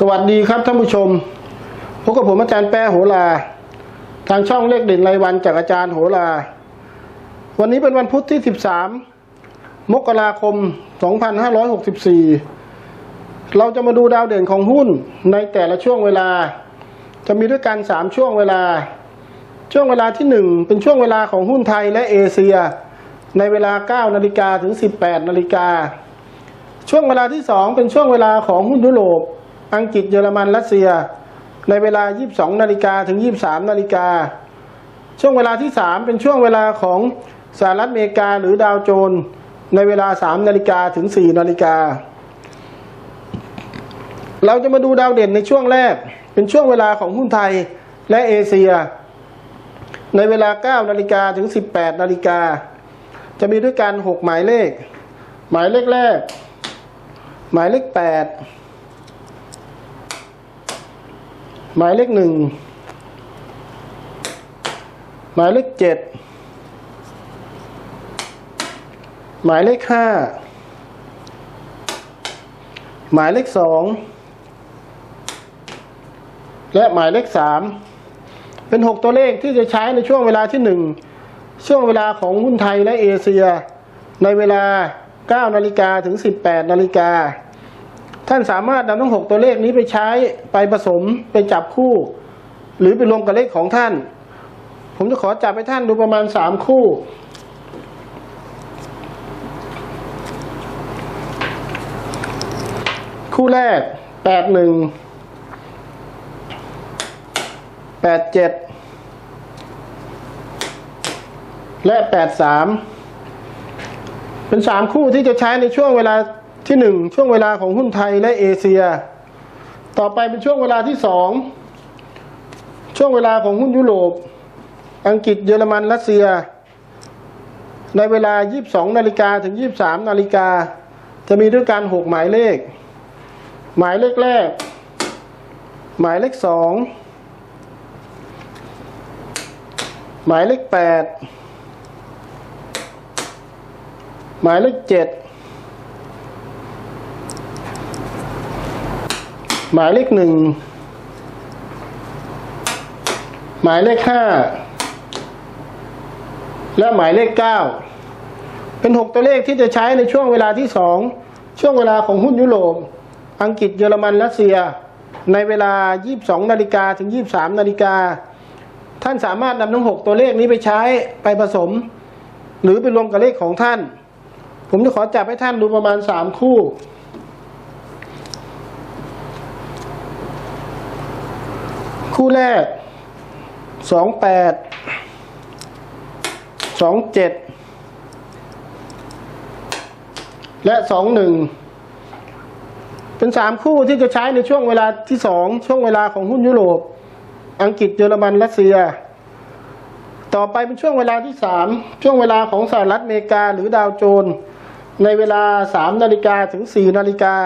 สวัสดีครับท่านผู้ชมพบกับผมอาจารย์แป้โหราทางช่องเลขเด่นรายวันจากอาจารย์โหราวันนี้เป็นวันพุธที่ 13 มกราคม 2564 เราจะมาดูดาวเด่นของหุ้นในแต่ละช่วงเวลา จะมีด้วยกัน 3 ช่วงเวลา ช่วงเวลาที่ 1 เป็นช่วงเวลาของหุ้นไทยและเอเชีย ในเวลา 9 นาฬิกาถึง 18 นาฬิกา ช่วงเวลาที่ 2 เป็นช่วงเวลาของหุ้นยุโรป อังกฤษเยอรมันรัสเซีย ในเวลา 22 นาฬิกาถึง 23 นาฬิกา ช่วงเวลาที่ 3 เป็นช่วงเวลาของสหรัฐอเมริกาหรือดาวโจนส์ในเวลา 3 นาฬิกาถึง 4 นาฬิกา เราจะมาดูดาวเด่นในช่วงแรก เป็นช่วงเวลาของหุ้นไทยและเอเชีย ในเวลา 9 นาฬิกาถึง 18 นาฬิกา จะมีด้วยกัน 6 หมายเลข หมายเลขแรก หมายเลข 8 หมายเลขหนึ่งหมายเลขเจ็ดหมายเลขห้าหมายเลขสองและหมายเลขสามเป็นหกตัวเลขที่จะใช้ในช่วงเวลาที่หนึ่งช่วงเวลาของหุ้นไทยและเอเชีย ในเวลา 9 นาฬิกาถึง 18 นาฬิกา ท่านสามารถนำทั้งหกตัวเลขนี้ไปใช้ไปผสมไปจับคู่ หรือไปรวมกับเลขของท่าน ผมจะขอจับให้ท่านดูประมาณสามคู่คู่แรก แปดหนึ่ง แปดเจ็ด และแปดสาม เป็นสามคู่ที่จะใช้ในช่วงเวลา ที่หนึ่งช่วงเวลาของหุ้นไทยและเอเชีย ต่อไปเป็นช่วงเวลาที่สองช่วงเวลาของหุ้นยุโรป อังกฤษเยอรมันรัสเซีย ในเวลา 22 นาฬิกาถึง 23 นาฬิกา จะมีด้วยการ 6 หมายเลข หมายเลขแรก หมายเลข 2 หมายเลข 8 หมายเลข 7 หมายเลขหนึ่งหมายเลขห้าและหมายเลขเก้าเป็นหกตัวเลขที่จะใช้ในช่วงเวลาที่สองช่วงเวลาของหุ้นยุโรปอังกฤษเยอรมันรัสเซีย ในเวลา 22 นาฬิกาถึง 23 นาฬิกา ท่านสามารถนำทั้งหกตัวเลขนี้ไปใช้ไปผสม หรือไปรวมกับเลขของท่าน ผมจะขอจับให้ท่านดูประมาณสามคู่ คู่แรกสองแปดสองเจ็ดและสองหนึ่งเป็นสามคู่ที่จะใช้ในช่วงเวลาที่สองช่วงเวลาของหุ้นยุโรป อังกฤษเยอรมันรัสเซีย ต่อไปเป็นช่วงเวลาที่สามช่วงเวลาของสหรัฐอเมริกาหรือดาวโจน ในเวลาสามนาฬิกาถึงสี่นาฬิกา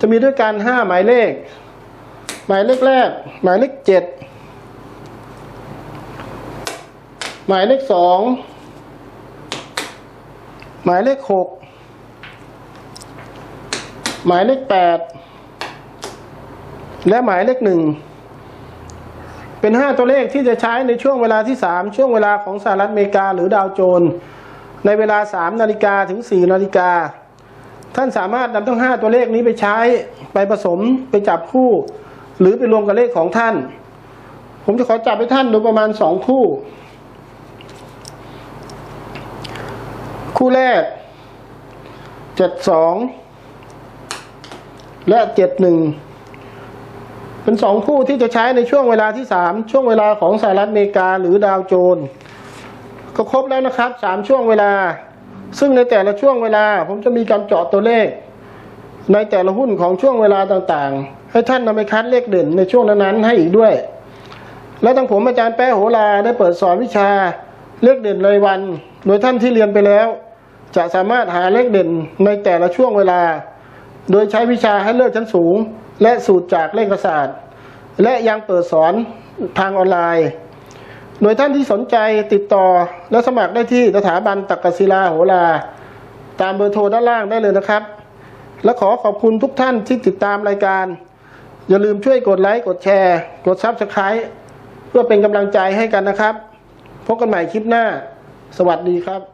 จะมีด้วยกันห้าหมายเลข หมายเลขแรก หมายเลขเจ็ดหมายเลขสองหมายเลขหกหมายเลขแปดและหมายเลขหนึ่งเป็นห้าตัวเลขที่จะใช้ในช่วงเวลาที่สามช่วงเวลาของสหรัฐอเมริกาหรือดาวโจน ในเวลาสามนาฬิกาถึงสี่นาฬิกาท่านสามารถนำทั้งห้าตัวเลขนี้ไปใช้ไปผสมไปจับคู่ หรือไปรวมกับเลขของท่าน ผมจะขอจับให้ท่านดูประมาณสองคู่ คู่แรกเจ็ดสองและเจ็ดหนึ่งเป็นสองคู่ที่จะใช้ในช่วงเวลาที่สามช่วงเวลาของสหรัฐอเมริกาหรือดาวโจนส์ก็ครบแล้วนะครับสามช่วงเวลา ซึ่งในแต่ละช่วงเวลา ผมจะมีการเจาะตัวเลข ในแต่ละหุ้นของช่วงเวลาต่างๆ ให้ท่านนำไปคัดเลขเด่นในช่วงนั้นๆให้อีกด้วย และทางผมอาจารย์แป้โหราได้เปิดสอนวิชาเลขเด่นรายวัน โดยท่านที่เรียนไปแล้ว จะสามารถหาเลขเด่นในแต่ละช่วงเวลา โดยใช้วิชาให้เลิศชั้นสูง และสูตรจากเลขศาสตร์ และยังเปิดสอนทางออนไลน์โดยท่านที่สนใจติดต่อและสมัครได้ที่สถาบันตักกศิลาโหรา ตามเบอร์โทรด้านล่างได้เลยนะครับ และขอขอบคุณทุกท่านที่ติดตามรายการ อย่าลืมช่วยกดไลค์กดแชร์ กดซับสไคร b e เพื่อเป็นกำลังใจให้กันนะครับ พบกันใหม่คลิปหน้า สวัสดีครับ